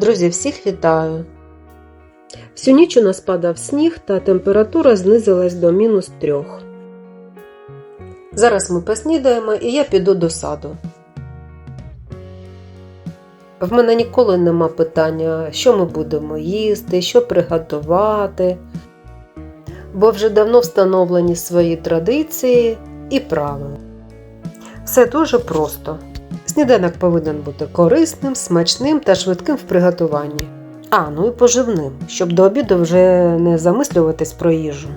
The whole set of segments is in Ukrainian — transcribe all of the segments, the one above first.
Друзі, всіх вітаю! Всю ніч у нас падав сніг та температура знизилась до мінус трьох. Зараз ми поснідаємо і я піду до саду. В мене ніколи нема питання, що ми будемо їсти, що приготувати, бо вже давно встановлені свої традиції і правила. Все дуже просто. Сніданок повинен бути корисним, смачним та швидким в приготуванні. А, ну і поживним, щоб до обіду вже не замислюватись про їжу.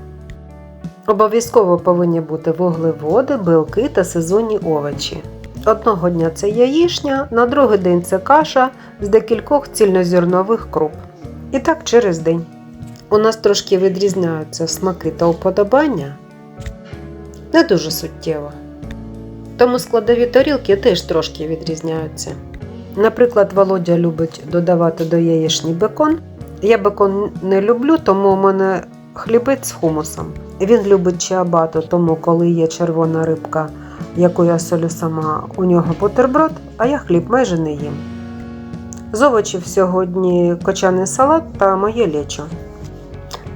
Обов'язково повинні бути вуглеводи, білки та сезонні овочі. Одного дня це яєчня, на другий день це каша з декількох цільнозернових круп. І так через день. У нас трошки відрізняються смаки та уподобання. Не дуже суттєво. Тому складові тарілки теж трошки відрізняються. Наприклад, Володя любить додавати до яєчні бекон. Я бекон не люблю, тому у мене хлібець з хумусом. Він любить чиабату, тому коли є червона рибка, яку я солю сама, у нього бутерброд, а я хліб майже не їм. З овочів сьогодні кочаний салат та моє лечо.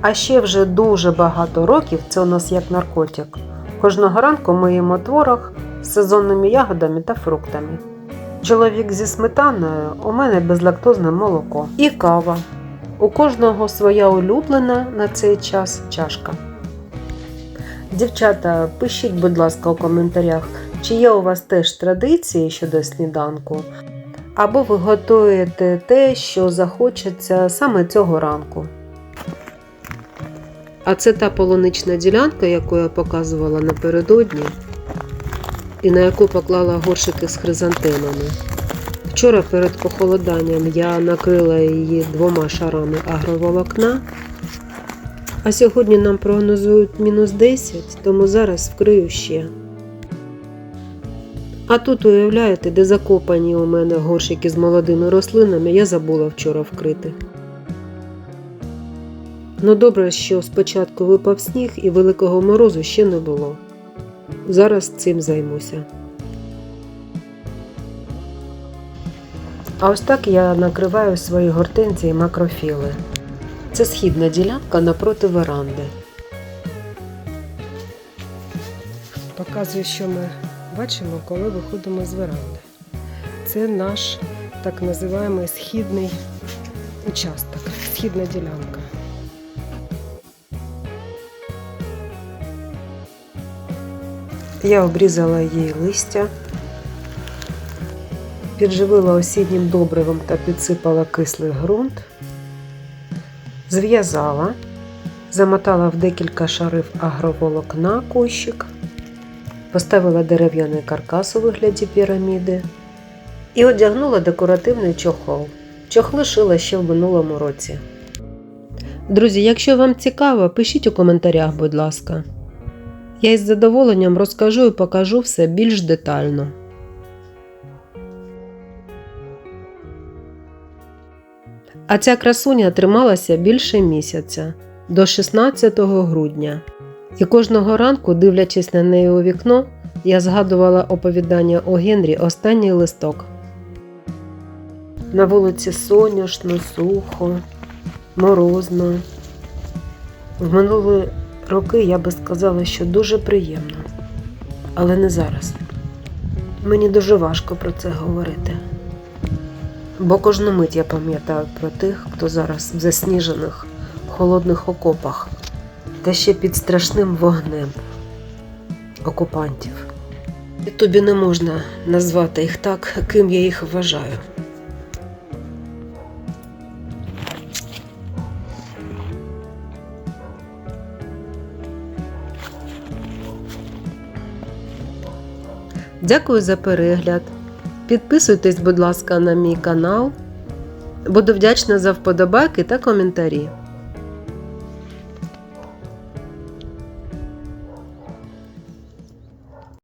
А ще вже дуже багато років це у нас як наркотик. Кожного ранку ми їмо творог з сезонними ягодами та фруктами. Чоловік зі сметаною, у мене безлактозне молоко і кава. У кожного своя улюблена на цей час чашка. Дівчата, пишіть, будь ласка, у коментарях, чи є у вас теж традиції щодо сніданку, або ви готуєте те, що захочеться саме цього ранку. А це та полунична ділянка, яку я показувала напередодні, і на яку поклала горшики з хризантемами. Вчора перед похолоданням я накрила її двома шарами агроволокна, а сьогодні нам прогнозують мінус 10, тому зараз вкрию ще. А тут, уявляєте, де закопані у мене горшики з молодими рослинами, я забула вчора вкрити. Ну добре, що спочатку випав сніг і великого морозу ще не було. Зараз цим займуся. А ось так я накриваю свої гортензії макрофіли. Це східна ділянка напроти веранди. Показую, що ми бачимо, коли виходимо з веранди. Це наш так називаємий східний участок, східна ділянка. Я обрізала її листя, підживила осіннім добривом та підсипала кислий ґрунт, зв'язала, замотала в декілька шарів агроволокна кущик, поставила дерев'яний каркас у вигляді піраміди і одягнула декоративний чохол. Чохли шила ще в минулому році. Друзі, якщо вам цікаво, пишіть у коментарях, будь ласка. Я із задоволенням розкажу і покажу все більш детально. А ця красуня трималася більше місяця до 16 грудня. І кожного ранку, дивлячись на неї у вікно, я згадувала оповідання о Генрі останній листок. На вулиці соняшно, сухо, морозно. В минулі роки я би сказала, що дуже приємно, але не зараз. Мені дуже важко про це говорити. Бо кожну мить я пам'ятаю про тих, хто зараз в засніжених, холодних окопах та ще під страшним вогнем окупантів. І тобі не можна назвати їх так, ким я їх вважаю. Дякую за перегляд. Підписуйтесь, будь ласка, на мій канал. Буду вдячна за вподобайки та коментарі.